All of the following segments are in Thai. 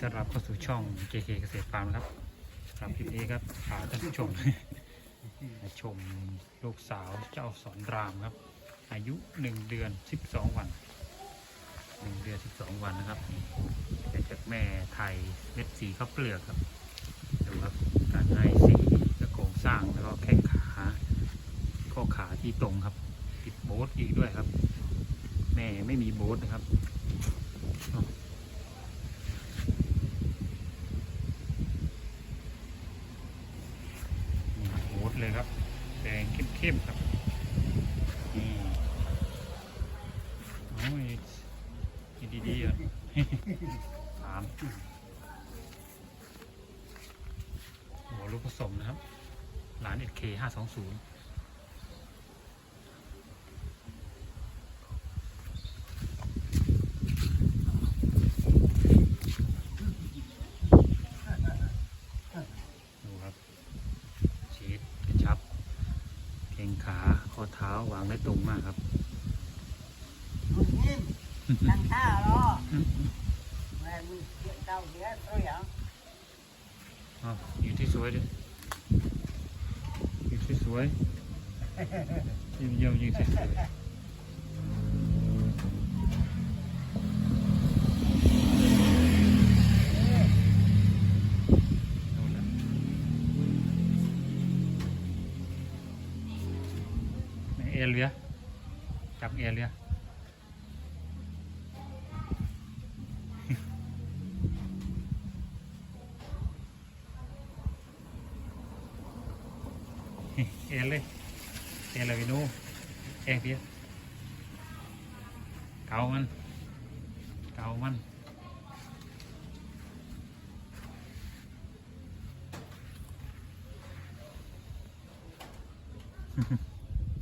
ต้อนรับเข้าสู่ช่อง JK เกษตรฟาร์มนะครับสำหรับคลิปนี้ครับพาท่านผู้ชม มาชมลูกสาวเจ้าสอนรามครับ อายุ 1 เดือน 12 วัน 1 เดือน 12 วันนะครับแต่จากแม่ไทยเม็ดสีข้าวเปลือกครับดูครับการให้สีและโครงสร้างแล้วก็แข้งขาข้อขาที่ตรงครับติดโบ๊ทอีกด้วยครับ แม่ไม่มีโบ๊ทนะครับอ้าวนี่โบ๊ทเลย ครับ แดงเข้มๆครับนี่โอ้ยกินดีๆอะสามหัวลูกผสมนะครับร้านเอ็ดเคห้าสองศูนย์ ดูครับชีสกระชับเข่งขาข้อเท้าวางได้ตรงมากครับมึงนิ่มตั้งท่ารอแม่มึงเกี่ยวเต้าเนี้ยเอ้ยอะอ้าวอยู่ที่สวยดิอยู่ที่สวยยิ้มเยี่ยมยิงที่สวย เอเลียจับเอเลียเอเลยเอเลยพี่นูเองพี่เกามันเกามันอือ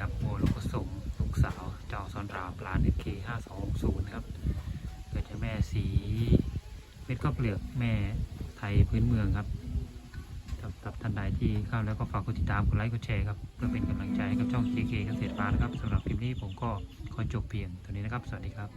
ครับโมลูกผสมลูกสาวเจ้าซอนราปลาเอเคห้าสองศูนย์นะครับเกิดจากแม่สีเม็ดข้าวเปลือกแม่ไทยพื้นเมืองครับสำหรับท่านใดที่เข้าแล้วก็ฝากกดติดตามกดไลค์กดแชร์ครับเพื่อเป็นกำลังใจกับช่อง JK เกษตรฟานะครับสำหรับคลิปนี้ผมก็ขอจบเพียงเท่านี้นะครับ สวัสดีครับ